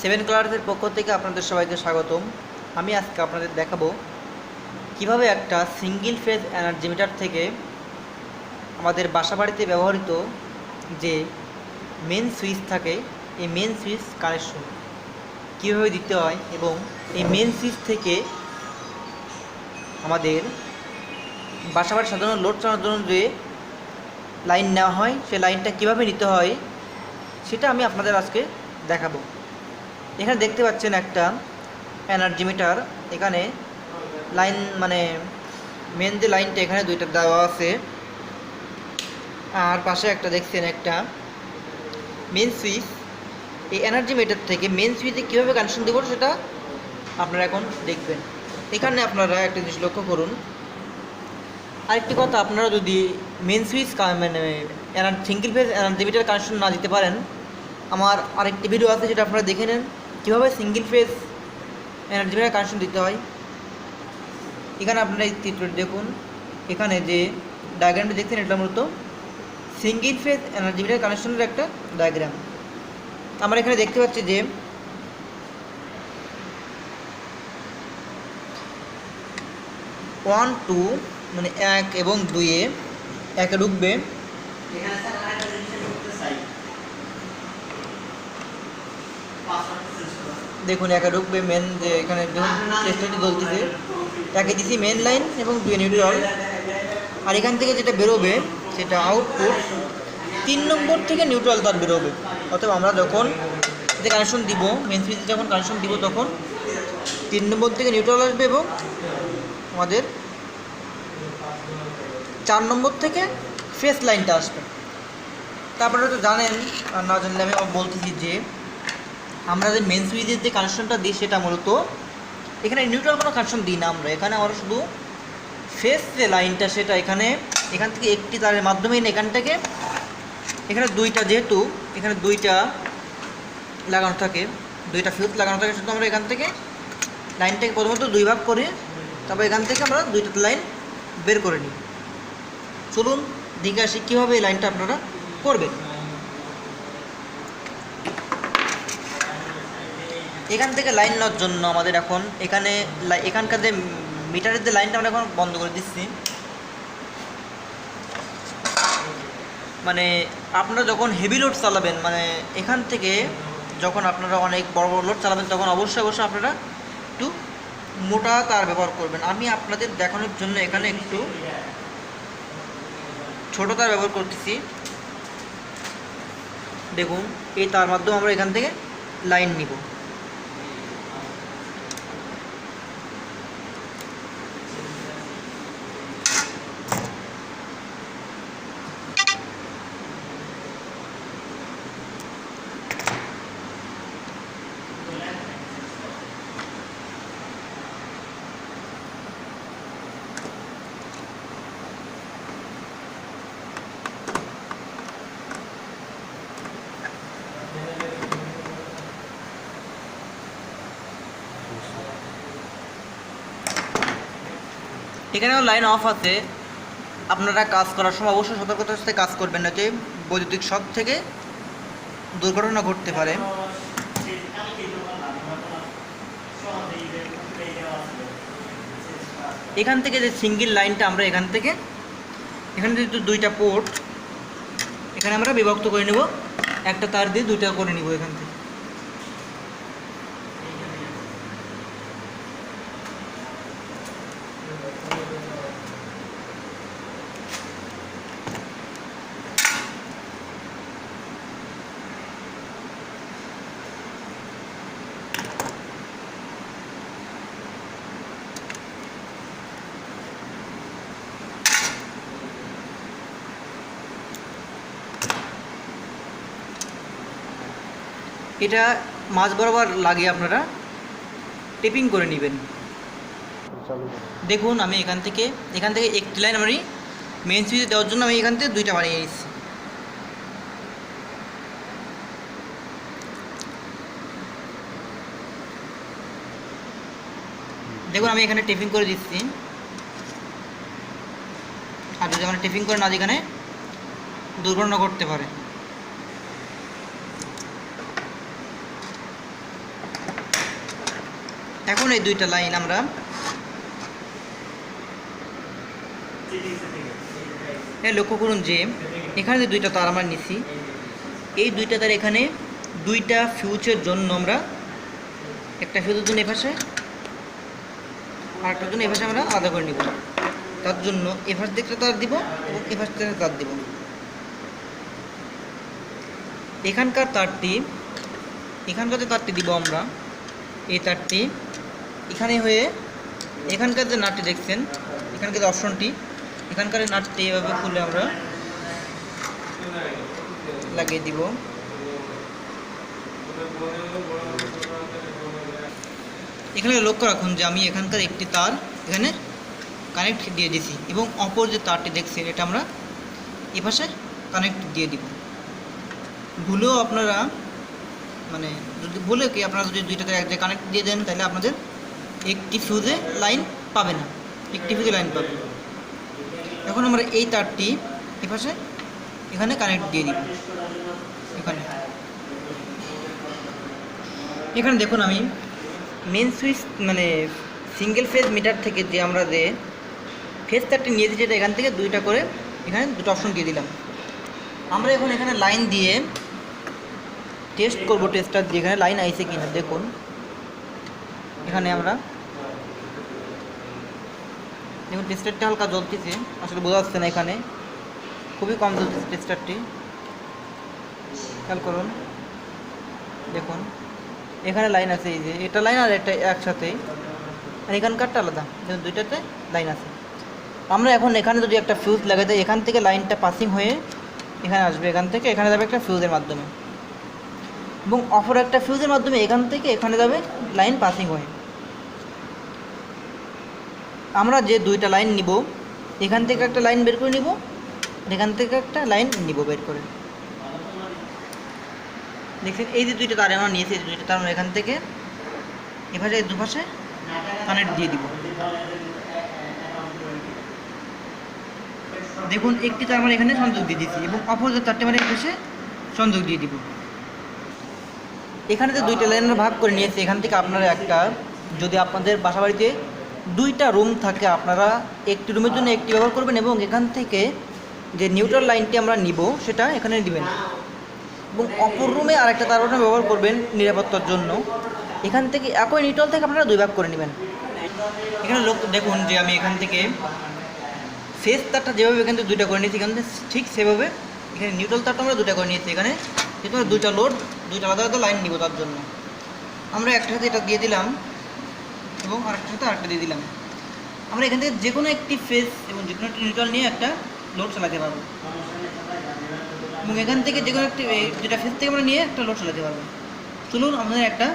Seven কালার্সের পক্ষ থেকে আপনাদের সবাইকে স্বাগতম। আমি আজকে আপনাদের দেখাবো কীভাবে একটা সিঙ্গেল ফেজ এনার্জি মিটার থেকে আমাদের বাসাবাড়িতে ব্যবহৃত যে মেন সুইচ থাকে, এই মেন সুইচ কানেকশন কীভাবে দিতে হয় এবং এই মেন সুইচ থেকে আমাদের বাসাবাড়ি সাধারণ লোড চালানোর জন্য যে লাইন নেওয়া হয়, সেই লাইনটা কীভাবে নিতে হয়, সেটা আমি আপনাদের আজকে দেখাবো। এখানে দেখতে পাচ্ছেন একটা এনার্জি মিটার। এখানে লাইন মানে মেন যে লাইনটা এখানে দুইটা দেওয়া আছে। আর পাশে একটা দেখছেন একটা মেন সুইচ এই এনার্জি মিটার থেকে মেন সুইচে কীভাবে কানেকশন দেবো সেটা আপনারা এখন দেখবেন। এখানে আপনারা একটা জিনিস লক্ষ্য করুন। আরেকটি কথা, আপনারা যদি মেন সুইচ মানে single phase energy meter connection না দিতে পারেন, আমার আরেকটি ভিডিও আছে যেটা আপনারা দেখে নেন। কীভাবে single phase energy meter connection দিতে হয়? এখানে আপনারা এই চিত্রটি দেখুন। এখানে যে ডায়াগ্রামটি দেখছেন, এটা মূলত সিঙ্গেল ফেজ এনার্জি মিটার কানেকশনের একটা ডায়াগ্রাম আমরা এখানে দেখতে পাচ্ছি যে ওয়ান টু মানে এক এবং দুইয়ে একে ঢুকবে। দেখুন, একা ঢুকবে মেন যে এখানে চেষ্টাটি চলতেছে একে দিছি মেন লাইন এবং দুই নিউট্রাল আর এখান থেকে যেটা বেরোবে, সেটা আউটপুট তিন নম্বর থেকে নিউট্রাল তার বেরোবে। অথবা আমরা যখন কানেকশন দিব মেন সুইচে যখন কানেকশন দিব তখন তিন নম্বর থেকে নিউট্রাল আসবে এবং আমাদের চার নম্বর থেকে ফেস লাইনটা আসবে। তারপরে তো জানেন, আর না জানলে আমি বলতেছি যে আমরা যে মেন সুইচের যে কানেকশনটা দিই সেটা মূলত এখানে নিউট্রাল কোনো কানেকশন দিই না আমরা। এখানে আমরা শুধু ফেস যে লাইনটা সেটা এখানে, এখান থেকে একটি তারের মাধ্যমে এনে এখান দুইটা যেহেতু, এখানে দুইটা লাগানো থাকে, দুইটা ফিউজ লাগানো থাকে, শুধু আমরা এখান থেকে লাইনটাকে প্রথমত দুই ভাগ করে, তারপর এখান থেকে আমরা দুইটা লাইন বের করে নিই। চলুন দেখে আসি কীভাবে এই লাইনটা আপনারা করবেন। এখান থেকে লাইন নেওয়ার জন্য আমাদের এখন এখানে এখানকার যে মিটারের যে লাইনটা আমরা এখন বন্ধ করে দিচ্ছি। মানে আপনারা যখন হেভি লোড চালাবেন মানে এখান থেকে যখন আপনারা অনেক বড় বড় লোড চালাবেন, তখন অবশ্যই অবশ্যই আপনারা একটু মোটা তার ব্যবহার করবেন। আমি আপনাদের দেখানোর জন্য এখানে একটু ছোট তার ব্যবহার করতেছি। দেখুন, এই তার মাধ্যমে আমরা এখান থেকে লাইন নিব। এখানেও লাইন অফ আছে। আপনারা কাজ করার সময় অবশ্যই সতর্কতার সাথে কাজ করবেন না যে বৈদ্যুতিক শক থেকে দুর্ঘটনা ঘটতে পারে। এখান থেকে যে সিঙ্গেল লাইনটা আমরা এখান থেকে, এখানে যেহেতু দুইটা পোর্ট এখানে আমরা বিভক্ত করে নেব। একটা তার দিয়ে দুইটা করে নিব এখান থেকে। এটা মাছ বরাবর লাগে আপনারা টেপিং করে নেবেন। দেখুন, আমি এখান থেকে এখান থেকে একটি লাইন আমি মেন সুইচে দেওয়ার জন্য আমি এখান থেকে দুইটা বানিয়ে নিচ্ছি। দেখুন, আমি এখানে টেপিং করে দিচ্ছি। আর যদি এখানে টেপিং করে না যেখানে দুর্ঘটনা ঘটতে পারে। এখন এই দুইটা লাইন আমরা হ্যাঁ লক্ষ্য করুন যে এখানে যে দুইটা তার আমরা নিছি, এই দুইটা তার এখানে দুইটা ফিউচের জন্য আমরা একটা ফিউজের জন্য এপাশে আর একটার জন্য এপাশে আমরা আলাদা করে নিব। তার জন্য এপাশ দিকটা তার দিব এবং এপাশ থেকে তার দিব। এখানকার তারটি, এখানকার যে তারটি দিব আমরা, এই তারটি এখানে হয়ে এখানকার যে নাটটি দেখছেন, এখানকার যে অপশনটি, এখানকার নাটটি এভাবে খুলে আমরা লাগিয়ে দিব। এখানে লক্ষ্য রাখুন যে আমি এখানকার একটি তার এখানে কানেক্ট দিয়ে দিছি এবং অপর যে তারটি দেখছেন, এটা আমরা এ পাশে কানেক্ট দিয়ে দিব। ভুলেও আপনারা মানে যদি ভুলে কি আপনারা যদি দুইটাতে এক জায়গায় কানেক্ট দিয়ে দেন, তাহলে আপনাদের একটি ফিউজে লাইন পাবে না। একটি ফিউজে লাইন পাবে। এখন আমরা এই তারটি এপাশে এখানে কানেক্ট দিয়ে দিব। এখানে। এখানে দেখুন আমি মেন সুইচ মানে সিঙ্গেল ফেজ মিটার থেকে যে আমরা যে ফেজ তারটি নিয়ে দিয়েছি এখান থেকে দুইটা করে এখানে দুটো অপশন দিয়ে দিলাম। আমরা এখন এখানে লাইন দিয়ে টেস্ট করব টেস্টার দিয়ে এখানে লাইন আইছে কিনা, দেখুন। এখানে আমরা দেখুন টেস্টারটা হালকা জ্বলতেছে, আসলে বোঝা যাচ্ছে না এখানে। খুবই কম জ্বলতেছে টেস্টারটি খেয়াল করুন। দেখুন, এখানে লাইন আছে, এই যে, এটা লাইন আর এটা একসাথে। আর এখানকারটা আলাদা দেখুন দুইটাতে লাইন আছে। আমরা এখন এখানে যদি একটা ফিউজ লাগাই দিই এখান থেকে লাইনটা পাসিং হয়ে এখানে আসবে, এখান থেকে এখানে যাবে একটা ফিউজের মাধ্যমে। এবং অপর একটা ফিউজের মাধ্যমে এখান থেকে এখানে যাবে লাইন পাসিং হয়ে। আমরা যে দুইটা লাইন নিব, এখান থেকে একটা লাইন বের করে নিব, এখান থেকে একটা লাইন নিব বের করে। দেখছেন, এই যে দুইটা তার আমরা নিয়েছি, এই দুইটা তার আমরা এখান থেকে এভাবে দুপাশে কানেক্ট দিয়ে দিব। দেখুন, একটি তার আমরা এখানে সংযোগ দিয়ে দিচ্ছি এবং অপর যে তারটি আমরা এসে সংযোগ দিয়ে দিব। এখানে যে দুইটা লাইন ভাগ করে নিয়েছি, এখান থেকে আপনারা একটা, যদি আপনাদের বাসা বাড়িতে দুইটা রুম থাকে আপনারা, একটি রুমের জন্য একটি ব্যবহার করবেন এবং এখান থেকে যে নিউট্রাল লাইনটি আমরা নিব, সেটা এখানে দিবেন। এবং অপর রুমে আরেকটা তার ব্যবহার করবেন নিরাপত্তার জন্য। এখান থেকে একই নিউট্রাল থেকে আপনারা দুই ভাগ করে নেবেন। এখানে লোক, দেখুন যে আমি এখান থেকে শেষ তারটা যেভাবে এখান থেকে দুইটা করে নিয়েছি, এখান থেকে ঠিক সেভাবে এখানে নিউট্রাল তারটা আমরা দুটা করে নিয়েছি এখানে। যেহেতু দুইটা লোড দুইটা আলাদা আলাদা লাইন নিব তার জন্য। আমরা একটা এটা দিয়ে দিলাম। এবং আরেকটার সাথে আরেকটা দিয়ে দিলাম। আমরা এখান থেকে যে কোনো একটি ফেস এবং যে কোনো একটি নিউট্রাল নিয়ে একটা লোড চালাতে পারব। এবং এখান থেকে যে কোনো একটি যেটা ফেস থেকে আমরা নিয়ে একটা লোড চালাতে পারব। চলুন আমাদের একটা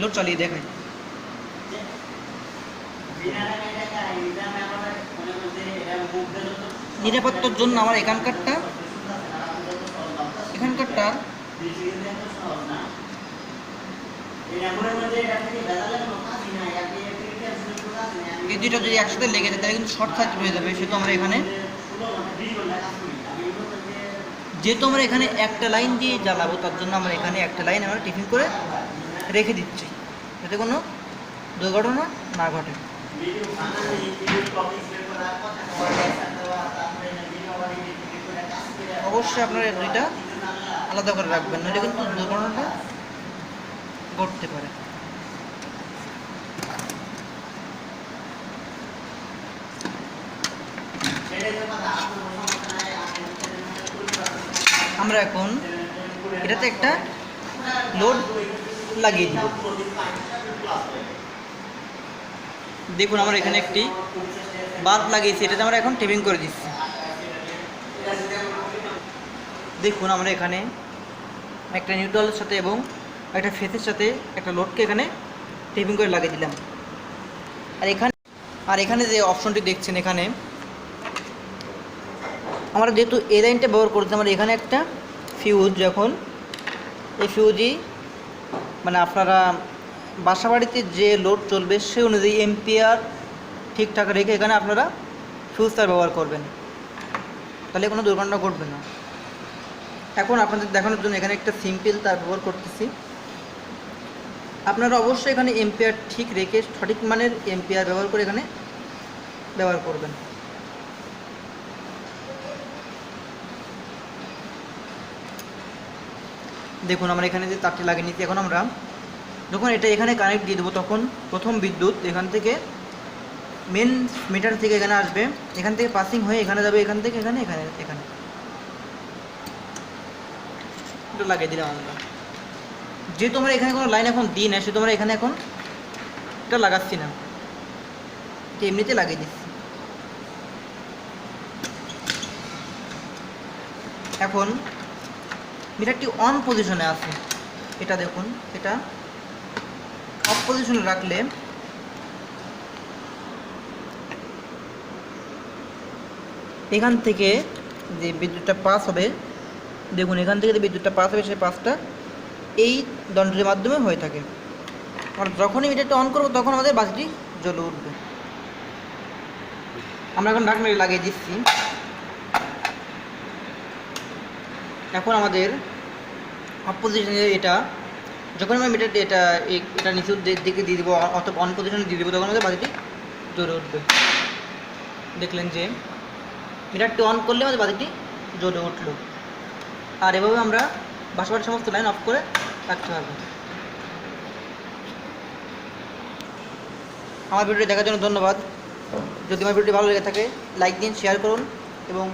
লোড চালিয়ে দেখাই। নিরাপত্তার জন্য আমার এখানকারটা এখানকারটা এই দুইটা যদি একসাথে লেগে যায়, তাহলে কিন্তু শর্ট সার্কিট হয়ে যাবে। সেহেতু আমরা এখানে যেহেতু আমরা এখানে একটা লাইন দিয়ে জ্বালাবো, তার জন্য আমরা এখানে একটা লাইন আমরা টিফিন করে রেখে দিচ্ছি। যাতে কোনো দুর্ঘটনা না ঘটে। অবশ্যই আপনারা দুইটা আলাদা করে রাখবেন, নইলে কিন্তু দুর্ঘটনাটা ঘটতে পারে। আমরা এখন এটাতে একটা লোড লাগিয়ে দিব। দেখুন, আমরা এখানে একটি বাল্ব লাগিয়েছি, এটাতে আমরা এখন টেপিং করে দিচ্ছি। দেখুন, আমরা এখানে একটা নিউট্রালের সাথে এবং একটা ফেসের সাথে একটা লোডকে এখানে টেপিং করে লাগিয়ে দিলাম। আর এখানে আর এখানে যে অপশনটি দেখছেন, এখানে আমরা যেহেতু এই লাইনটা ব্যবহার করছি, আমরা এখানে একটা ফিউজ যখন এই ফিউজই মানে আপনারা বাসা বাড়িতে যে লোড চলবে, সে অনুযায়ী এমপিআর ঠিকঠাক রেখে এখানে আপনারা ফিউজ তার ব্যবহার করবেন। তাহলে কোনো দুর্ঘটনা ঘটবে না। এখন আপনাদের দেখানোর জন্য এখানে একটা সিম্পল তার ব্যবহার করতেছি। আপনারা অবশ্যই এখানে এম্পিয়ার ঠিক রেখে সঠিক মানের এম্পিয়ার ব্যবহার করে এখানে ব্যবহার করবেন। দেখুন, আমরা এখানে যে তারটি লাগিয়ে নিচ্ছি এখন আমরা যখন এটা এখানে কানেক্ট দিয়ে দেবো, তখন প্রথম বিদ্যুৎ এখান থেকে মেন মিটার থেকে এখানে আসবে। এখান থেকে পাসিং হয়ে এখানে যাবে, এখান থেকে এখানে এখানে এখানে। এটা লাগিয়ে দিলাম আমরা। যেহেতু আমরা এখানে কোনো লাইন এখন দিই না, সেহেতু আমরা এখানে এখন এটা লাগাচ্ছি না। এটা এমনিতে লাগিয়ে দিচ্ছি। এখন মিটারটি অন পজিশনে আছে। এটা দেখুন, এটা অফ পজিশনে রাখলে এখান থেকে যে বিদ্যুৎটা পাস হবে, দেখুন, এখান থেকে যে বিদ্যুৎটা পাস হবে, সেই পাসটা এই দণ্ডের মাধ্যমে হয়ে থাকে। আর যখনই মিটারটা অন করব, তখন আমাদের বাতিটি জ্বলে উঠবে। আমরা এখন ঢাকনা লাগিয়ে দিচ্ছি। এখন আমাদের পজিশনে এটা, যখন আমরা মিটারটি এটা এটা নিচুর দিকে দিয়ে দেবো, অথবা অন পজিশনে দিয়ে দেবো, তখন আমাদের বাতিটি জ্বলে উঠবে। দেখলেন যে মিটারটি অন করলে আমাদের বাতিটি জ্বলে উঠল। আর এভাবে আমরা বাসাবাড়ির সমস্ত লাইন অফ করে রাখতে পারব আমার ভিডিওটি দেখার জন্য ধন্যবাদ। যদি আমার ভিডিওটি ভালো লেগে থাকে লাইক দিন শেয়ার করুন এবং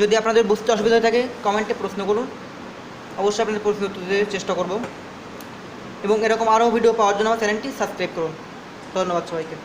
যদি আপনাদের বুঝতে অসুবিধা থাকে কমেন্টে প্রশ্ন করুন। অবশ্যই আপনাদের প্রশ্ন উত্তর দিতে চেষ্টা করব। এবং এরকম আরও ভিডিও পাওয়ার জন্য আমার চ্যানেলটি সাবস্ক্রাইব করুন। ধন্যবাদ সবাইকে।